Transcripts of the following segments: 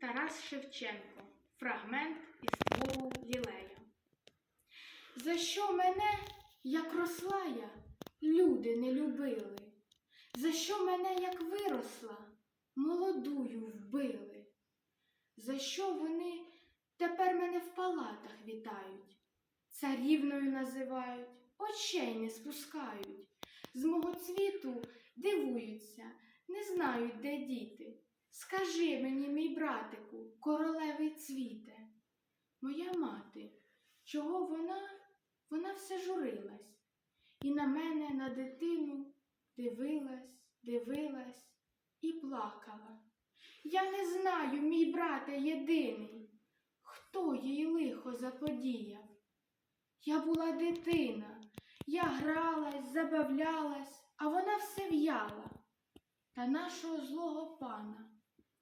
Тарас Шевченко. Фрагмент із твору Лілея. За що мене, як росла я, люди не любили? За що мене, як виросла, молодую вбили? За що вони тепер мене в палатах вітають? Царівною називають, очей не спускають. З мого цвіту дивуються, не знають, де діти. Скажи мені, мій братику, королевий цвіте, моя мати, чого вона, вона все журилась, і на мене, на дитину, дивилась, дивилась і плакала. Я не знаю, мій брате єдиний, хто їй лихо заподіяв. Я була дитина, я гралась, забавлялась, а вона все в'яла. Та нашого злого пана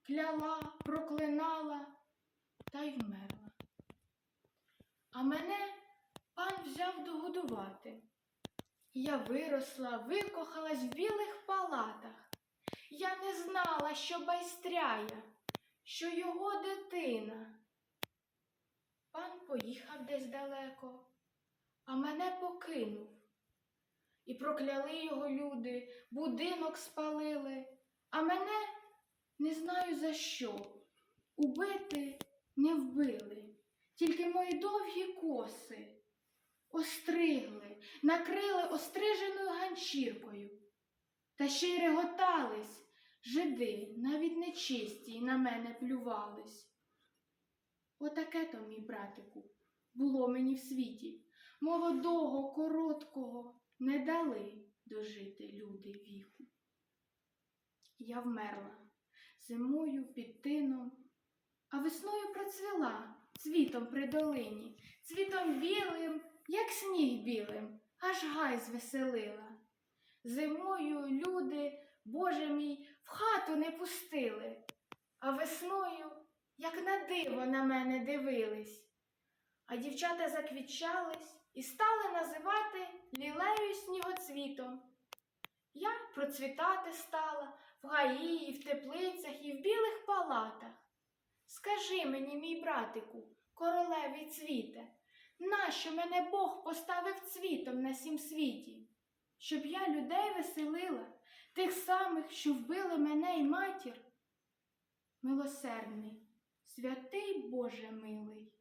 кляла, проклинала та й вмерла. А мене пан взяв догодувати. Я виросла, викохалась в білих палатах. Я не знала, що байстряє, що його дитина. Пан поїхав десь далеко, а мене покинув. І прокляли його люди, будинок спалили, а мене не знаю за що. Убити не вбили, тільки мої довгі коси остригли, накрили остриженою ганчіркою. Та ще й реготались жиди, навіть нечисті, на мене плювались. Отаке то, мій братику, було мені в світі. Молодого, короткого не дали дожити люди віку. Я вмерла зимою під тином, а весною процвіла цвітом при долині, цвітом білим, як сніг білим, аж гай звеселила. Зимою люди, Боже мій, в хату не пустили, а весною, як на диво, на мене дивились. А дівчата заквітчались і стали називати лілею снігоцвітом. Я процвітати стала в гаї, і в теплицях, палатах. Скажи мені, мій братику, королеві цвіте, нащо мене Бог поставив цвітом на сім світі? Щоб я людей веселила, тих самих, що вбили мене і матір? Милосердний, святий Боже милий,